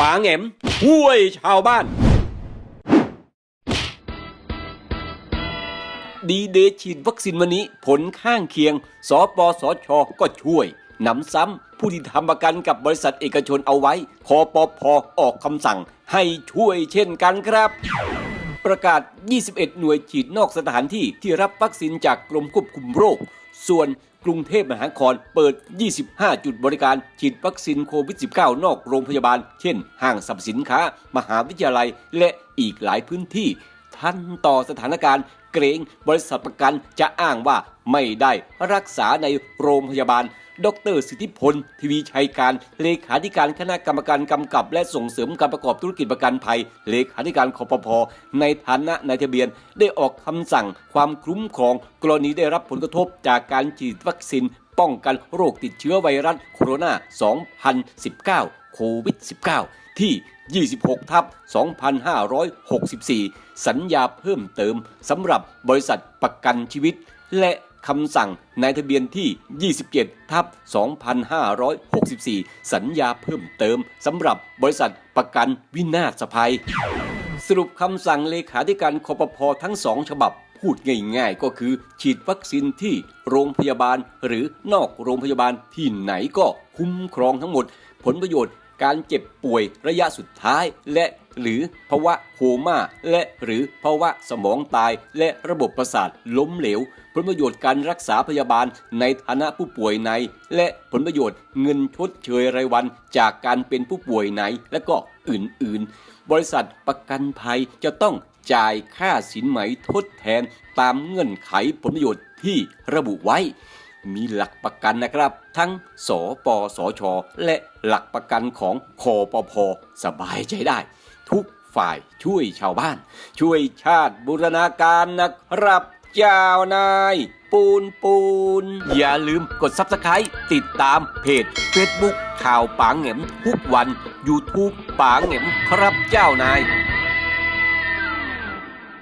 ปางแหมช่วยชาวบ้าน ดีเดย์ฉีดวัคซีนวันนี้ผลข้างเคียง สปสช ก็ช่วยหนำซ้ำผู้ที่ทำประกันกับบริษัทเอกชนเอาไว้ คอปพออกคำสั่งให้ช่วยเช่นกันครับ ประกาศ 21 หน่วยฉีดนอกสถานที่ที่รับวัคซีนจากกรมควบคุมโรค ส่วน กรุงเทพมหานครเปิด 25 จุดบริการฉีดวัคซีนโควิด -19 นอกโรงพยาบาล เช่น ห้างสรรพสินค้า มหาวิทยาลัย และอีกหลายพื้นที่ ท่านต่อสถานการณ์เกรงบริษัทประกันจะอ้างว่า ไม่ได้รักษาในโรงพยาบาล ดรสิทธิพลทวีชัยการเลขาธิการคณะกรรมการกำกับ และส่งเสริมการประกอบธุรกิจประกันภัย เลขาธิการคอปพในฐานะนายทะเบียน ได้ออกคำสั่งความคุ้มครอง กรณีได้รับผลกระทบจากการฉีดวัคซีนป้องกันโรคติดเชื้อไวรัสโคโรนา 2019 โควิด -19 ที่ 26 ทับ 2564 สัญญาเพิ่มเติมสำหรับบริษัทประกันชีวิต และ คำสั่งนายทะเบียนที่ 27 ทับ 2564 สัญญาเพิ่มเติมสำหรับบริษัทประกันวินาศภัย สรุปคำสั่งเลขาธิการคอปพทั้งสองฉบับพูดง่ายๆ ก็คือ ฉีดวัคซีนที่โรงพยาบาลหรือนอกโรงพยาบาลที่ไหนก็คุ้มครองทั้งหมด ผลประโยชน์ การเจ็บป่วยระยะสุดท้ายและหรือภาวะโคม่าและหรือภาวะสมองตายและระบบประสาทล้มเหลว ผลประโยชน์การรักษาพยาบาลในฐานะผู้ป่วยใน และผลประโยชน์เงินชดเชยรายวันจากการเป็นผู้ป่วยในและก็อื่นๆ บริษัทประกันภัยจะต้องจ่ายค่าสินไหมทดแทนตามเงื่อนไขผลประโยชน์ที่ระบุไว้ มีหลักประกันนะครับ ทั้งสปสช และหลักประกันของคอปพสบายใจได้ ทุกฝ่ายช่วยชาวบ้าน ช่วยชาติบูรณาการนะครับเจ้านาย ปูนปูน อย่าลืมกด Subscribe ติดตามเพจ Facebook ข่าวปางเหง็มทุกวัน YouTube ปางเหง็มครับเจ้านาย